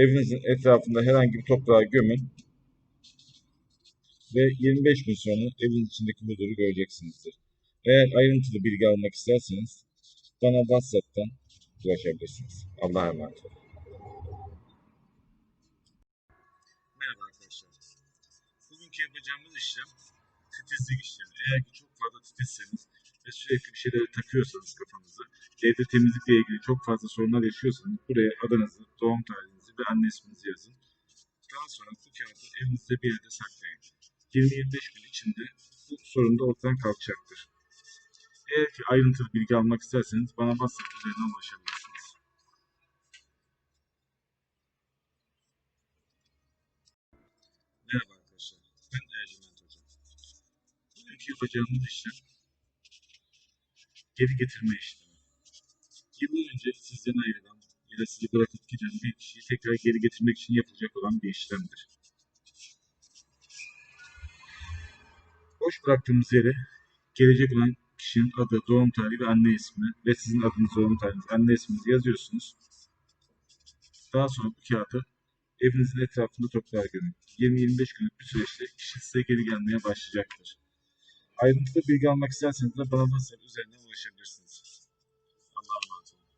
evinizin etrafında herhangi bir toprağa gömün ve 25 gün sonra evin içindeki huzuru göreceksinizdir. Eğer ayrıntılı bilgi almak isterseniz bana WhatsApp'tan ulaşabilirsiniz. Allah'a emanet olun. Merhaba arkadaşlar. Bugünkü yapacağımız işlem titizlik işlemi. Eğer ki çok fazla titizseniz ve sürekli bir şeyleri takıyorsanız kafanızı, evde temizlikle ilgili çok fazla sorunlar yaşıyorsanız buraya adınızı, doğum tarihinizi ve anne isminizi yazın. Daha sonra bu kağıdı evinizde bir yerde saklayın. 20-25 gün içinde bu sorun da ortadan kalkacaktır. Eğer ki ayrıntılı bilgi almak isterseniz bana WhatsApp üzerinden ulaşabilirsiniz. Merhaba arkadaşlar, ben Ercüment Hoca. Bugünkü yapacağımız işlem geri getirme işlemi. Yıllar önce sizden ayrılan ya da sizi bırakıp giden bir kişiyi tekrar geri getirmek için yapılacak olan bir işlemdir. Boş bıraktığımız yere gelecek olan kişinin adı, doğum tarihi ve anne ismi ve sizin adınız, doğum tarihiniz, anne isminizi yazıyorsunuz. Daha sonra bu kağıdı evinizin etrafında toprağa gömün. 20-25 günlük bir süreçte kişi size geri gelmeye başlayacaktır. Ayrıntılı bilgi almak isterseniz de bana üzerinden ulaşabilirsiniz. Allah razı olsun.